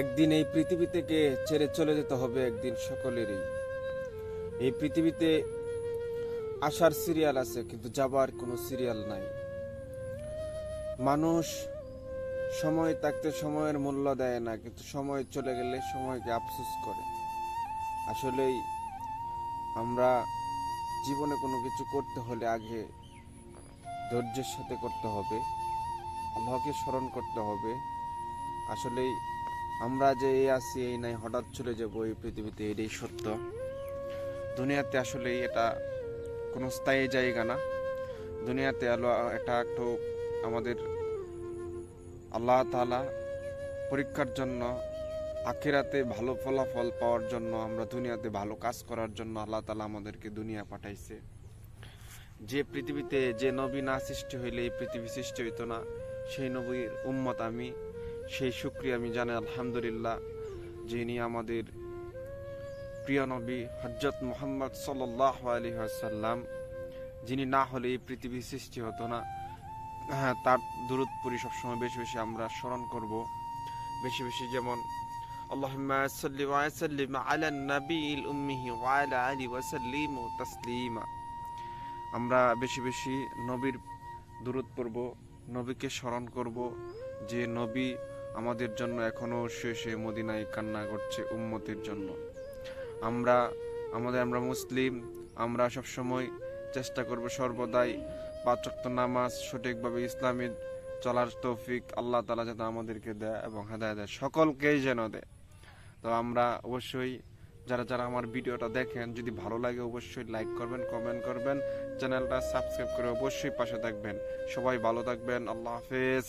একদিন এই পৃথিবী থেকে ছেড়ে চলে যেতে হবে একদিন সকলেরই। এই পৃথিবীতে আসার সিরিয়াল আছে, কিন্তু যাবার কোনো সিরিয়াল নাই। মানুষ সময় থাকতে সময়ের মূল্য দেয় না, কিন্তু সময় চলে গেলে সময়কে আফসোস করে। আসলেই আমরা জীবনে কোনো কিছু করতে হলে আগে ধৈর্যের সাথে করতে হবে, আল্লাহকে স্মরণ করতে হবে। আসলেই আমরা যে এই আছি, এই নাই, হঠাৎ চলে যাব এই পৃথিবীতে, এটাই সত্য। দুনিয়াতে আসলে এটা কোনো স্থায়ী জায়গা না। দুনিয়াতে আলো এটা একটু আমাদের আল্লাহ তালা পরীক্ষার জন্য, আখেরাতে ভালো ফলাফল পাওয়ার জন্য, আমরা দুনিয়াতে ভালো কাজ করার জন্য আল্লাহ তালা আমাদেরকে দুনিয়া পাঠাইছে। যে পৃথিবীতে যে নবী না সৃষ্টি হইলে এই পৃথিবী সৃষ্টি হইতো না, সেই নবীর উম্মত আমি সেই শুক্রিয়া আমি জানি আলহামদুলিল্লাহ, যিনি আমাদের প্রিয় নবী হজরত মোহাম্মদ সাল্লাহ আলী সাল্লাম যিনি না হলে এই পৃথিবী সৃষ্টি হতো না। হ্যাঁ তার দূরত পরি সবসময় বেশি বেশি আমরা স্মরণ করব। বেশি বেশি যেমন তাসলিমা। আমরা বেশি বেশি নবীর দূরত পড়ব, নবীকে স্মরণ করব, যে নবী আমাদের জন্য এখনও শেষে মদিনায় কান্না করছে উম্মতের জন্য। আমরা, আমাদের আমরা মুসলিম, আমরা সবসময় চেষ্টা করব সর্বদাই পাঁচক্ত নামাজ সঠিকভাবে ইসলামী চলার তৌফিক আল্লাহ তালা যাতে আমাদেরকে দেয় এবং হেদায় দেয়, সকলকেই যেন দেয়। তো আমরা অবশ্যই, যারা যারা আমার ভিডিওটা দেখেন, যদি ভালো লাগে অবশ্যই লাইক করবেন, কমেন্ট করবেন, চ্যানেলটা সাবস্ক্রাইব করে অবশ্যই পাশে থাকবেন। সবাই ভালো থাকবেন, আল্লাহ হাফেজ।